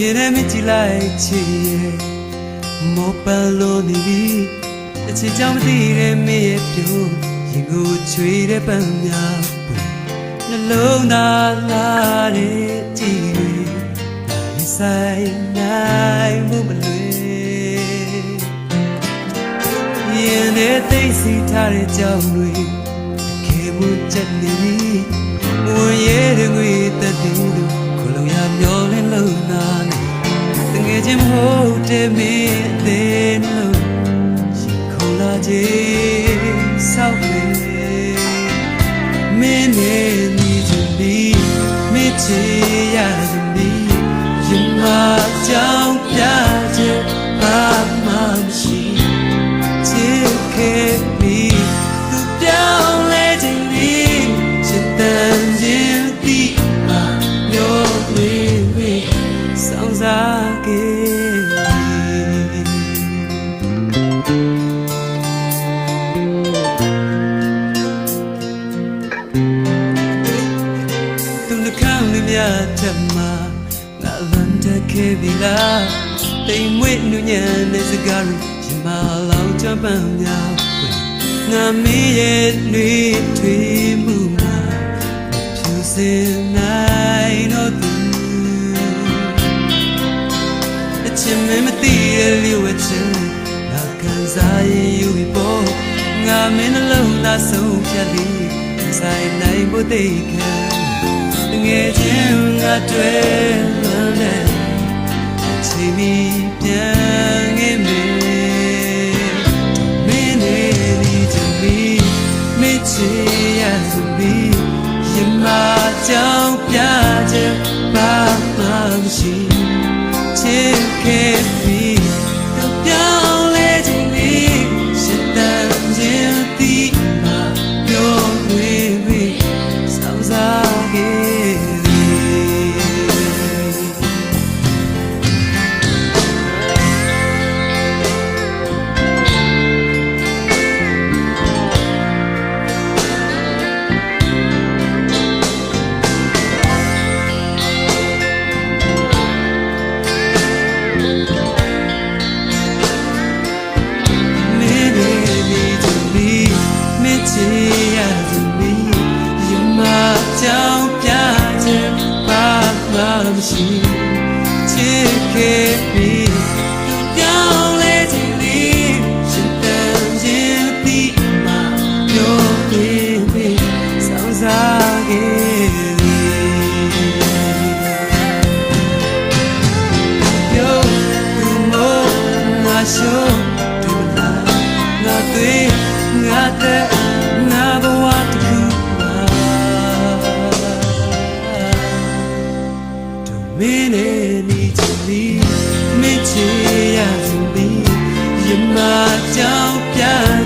ရင်ထဲမကြည့်လိုက်ချစ်ရဲ့မောပန်လို့နေပြီအချစ်ကြောင့်မသိတဲ့မင်းရဲ့ပြိုရင်ကိုချွေတဲ့ပန်းများပူနှလုံးသားလာတဲ့ကြည်တွေဒီဆိုင်နိုင်မှုမလွယ်ရင်ထဲသိသိထားတဲ့ကြောင်တွေခေမှုချက်နေပြီဝင်ရဲတဲ့ငွေတက်တူလို့ခလုံးရမျောလင်းလုံးနာနေတငယ် ချင်းမဟုတ်တဲ့မင်းအသေးလို့ရှင်ခုံလာခြင်းဆောက်လေမင်းနဲ့ညီချင်ပြီးမချေရချင်ပြီးရင်မကြော ကောင်းလေးများထက်မှာငါလန်တက်ခဲ့ပြီလားတိမ်မွေ့နူညံတဲ့စကားတွေရှင်မလောင်ချပန်းများပဲငါမီးရဲ့နှွေးထွေးမှုမှာဖြူစင်နိုင်တော့သူအချင်မမသိတဲ့လျှို့ဝှက်ချက်ငါကန်စားရင်ယူပြီးပေါ်ငါမင်းနှလုံးသားဆုံးဖြတ်လေးဆိုင်နိုင်ဖို့သိခံငယ်ချင်းငါ တွေ့လွန်တဲ့အချိန်မီပြန်ငယ်မေမင်းနေဒီချင်မီမချေရစမီရမကြောင်ပြချက်ဘာမှမရှိချစ်ခဲ့ 心。 မင်းနဲ့နေချင်သည်မင်းချေရသည်ရမကြောင်ပြန်